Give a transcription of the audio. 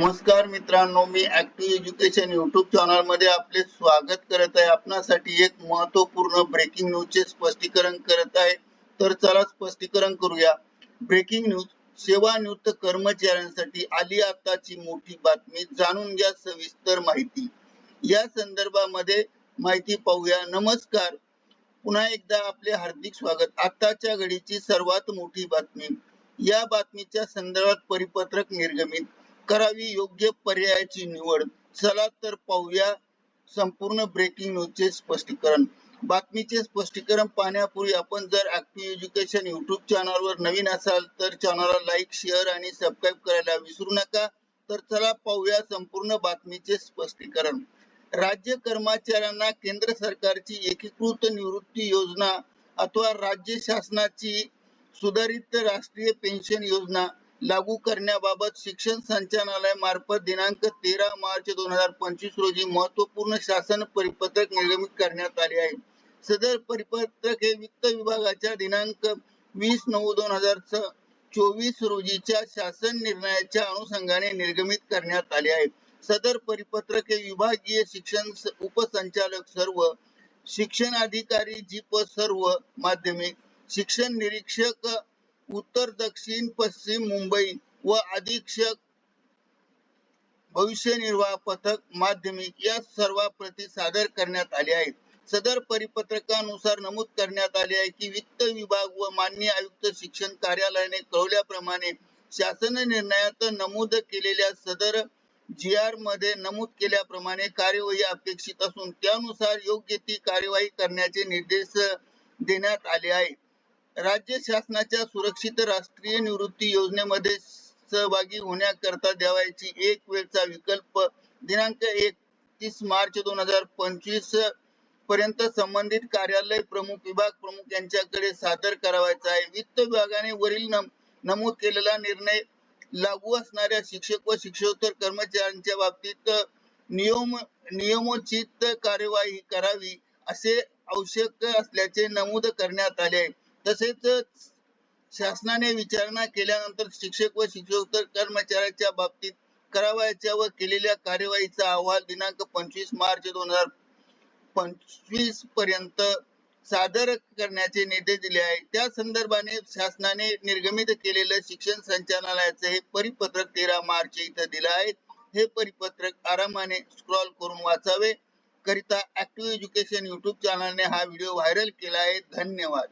नमस्कार मित्रांनो मी ऍक्टिव्ह एज्युकेशन युट्यूब चॅनलमध्ये आपले स्वागत करत आहे. आपणासाठी एक महत्त्वपूर्ण ब्रेकिंग न्यूज चे स्पष्टीकरण करत आहे. तर चला स्पष्टीकरण करूया. ब्रेकिंग न्यूज सेवानिवृत्त कर्मचाऱ्यांसाठी आली आताची मोठी बातमी जाणून घ्या सविस्तर माहिती. या संदर्भामध्ये माहिती पाहूया. नमस्कार. पुन्हा एकदा आपले हार्दिक स्वागत. आताच्या घडीची सर्वात मोठी बातमी. या बातमीच्या संदर्भात परिपत्रक निर्गमित करावी योग्य पर्यायाची निवड. चला तर पाहूया संपूर्ण ब्रेकिंग न्यूजचे स्पष्टीकरण. बातमीचे स्पष्टीकरण पाहण्यापूर्वी आपण जर ऍक्टिव्ह एज्युकेशन युट्यूब चॅनलवर नवीन असाल तर चॅनलला लाईक शेअर आणि सबस्क्राईब करायला विसरू नका. तर चला पाहूया संपूर्ण बातमीचे स्पष्टीकरण. राज्य कर्मचाऱ्यांना केंद्र सरकारची एकीकृत निवृत्ती योजना अथवा राज्य शासनाची सुधारित राष्ट्रीय पेन्शन योजना लागू करण्याबाबत शिक्षण संचालनालय मार्फत दिनांक तेरा मार्च दोन हजार पंचवीस रोजी महत्त्वपूर्ण शासन परिपत्रक निर्गमित करण्यात आले आहे. सदर परिपत्रक हे वित्त विभागाच्या दिनांक वीस नऊ दोन हजार चोवीस रोजीच्या शासन निर्णयाच्या अनुषंगाने निर्गमित करण्यात आले आहे. सदर परिपत्रक हे विभागीय शिक्षण उपसंचालक सर्व शिक्षण अधिकारी जीप सर्व माध्यमिक शिक्षण निरीक्षक उत्तर दक्षिण पश्चिम मुंबई व अधीक्षक भविष्य निर्वाह पथक माध्यमिक या सर्व प्रती सादर करण्यात आले आहेत. सदर परिपत्रकानुसार नमूद करण्यात आले आहे की वित्त विभाग व मान्य आयुक्त शिक्षण कार्यालयाने कळवल्याप्रमाणे शासन निर्णयात नमूद केलेल्या सदर जी आरमध्ये नमूद केल्याप्रमाणे कार्यवाही अपेक्षित असून त्यानुसार योग्य ती कार्यवाही करण्याचे निर्देश देण्यात आले आहे राज्य शासनाच्या सुरक्षित राष्ट्रीय निवृत्ती योजनेमध्ये सहभागी होण्याकरता द्यावायची एक वेळचा विकल्प दिनांक एकतीस मार्च दोन हजार पंचवीसपर्यंत संबंधित कार्यालय प्रमुख विभाग प्रमुख यांच्याकडे सादर करावायचा आहे. वित्त विभागाने वरील नमूद केलेला निर्णय लागू असणाऱ्या शिक्षक व शिक्षकोत्तर कर्मचाऱ्यांच्या बाबतीत नियम नियमोचित कार्यवाही करावी असे आवश्यक असल्याचे नमूद करण्यात आले आहे. तसेच शासनाने विचारणा केल्यानंतर शिक्षक व शिक्षकोत्तर कर्मचाऱ्याच्या बाबतीत करावयाच्या व केलेल्या कार्यवाहीचा अहवाल दिनांक पंचवीस मार्च दोन हजार पंचवीसपर्यंत सादर करण्याचे निर्देश दिले आहे त्या संदर्भाने शासनाने निर्गमित केलेलं शिक्षण संचालनालयाचे हे परिपत्रक तेरा मार्च इथं दिलं आहे. हे परिपत्रक आरामाने स्क्रॉल करून वाचावे. करिता ऍक्टिव्ह एज्युकेशन युट्यूब चॅनलने हा व्हिडिओ व्हायरल केला आहे. धन्यवाद.